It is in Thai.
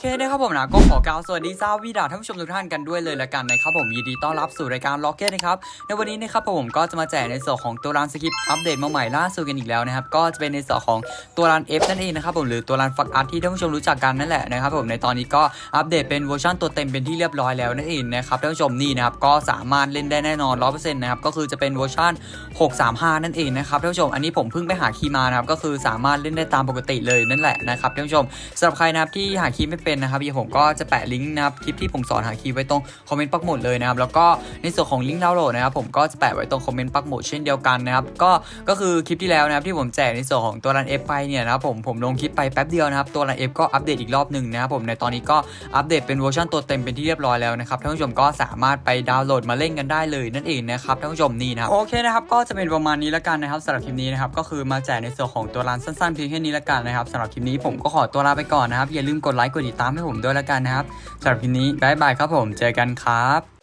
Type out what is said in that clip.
เคนะครับผมนะก็ขอกล่าวสวัสดีซาวีดาท่านผู้ชมทุกท่านกันด้วยเลยละกันนะครับผมยินดีต้อนรับสู่รายการล็อกเก็ตนะครับในวันนี้นะครับผมก็จะมาแจกในส่วนของตัวรันสคริปอัปเดตมาใหม่ล่าสุดกันอีกแล้วนะครับก็จะเป็นในส่วนของตัวรัน F นั่นเองนะครับผมหรือตัวรันฟักอาร์ตที่ท่านผู้ชมรู้จักกันนั่นแหละนะครับผมในตอนนี้ก็อัปเดตเป็นเวอร์ชันตัวเต็มเป็นที่เรียบร้อยแล้วนั่นเองนะครับท่านผู้ชมนี่นะครับก็สามารถเล่นได้แน่นอน100%นะครับก็คือจะเป็นเวอร์ชัน635 นั่นเองนะครับท่านผู้ชมอันนี้ผมเพิ่งไปหาคีย์มานะครับก็คือสามารถเล่นได้ตามปกติเลยนั่นแหละนะครับท่านผู้ชมสำหรับใครนะครับที่หาคีย์ไม่เป็นนะครับเดี๋ยวผมก็จะแปะลิงก์นะครับคลิปที่ผมสอนหาคีย์ไว้ตรงคอมเมนต์ปักหมุดเลยนะครับแล้วก็ในส่วนของลิงก์ดาวน์โหลดนะครับผมก็จะแปะไว้ตรงคอมเมนต์ปักหมุดเช่นเดียวกันนะครับก็ก็คือคลิปที่แล้วนะครับที่ผมแจกในส่วนของตัวรัน F ไปเนี่ยนะครับผมผมลงคลิปไปแป๊บเดียวนะครับตัวรัน F ก็อัปเดตอีกรอบหนึ่งนะครับผมในตอนนี้ก็อัปเดตเป็นเวอร์ชันตัวเต็มเป็นที่เรียบร้อยแล้วนะครับท่านผู้ชมก็สามารถไปดาวน์โหลดมาเล่นกันได้เลยนั่นเองนะครับท่านผู้ชมนี่นะครับโอเคนะครับก็จะเป็นประมาณนี้ล้วกันนะครับสำหรับคลิปนี้นะครับก็คือมาแจกในส่วนของตัวรันสั้นๆเพียงแค่นี้ล้วกันนะครับสำหรับคลิปนี้ผมก็ขอตัวลาไปก่อนนะครับอย่าลืมกดไลค์กดติดตามให้ผมด้วยแล้วกันนะครับสำหรับวันนี้บายบายครับผมเจอกันครับ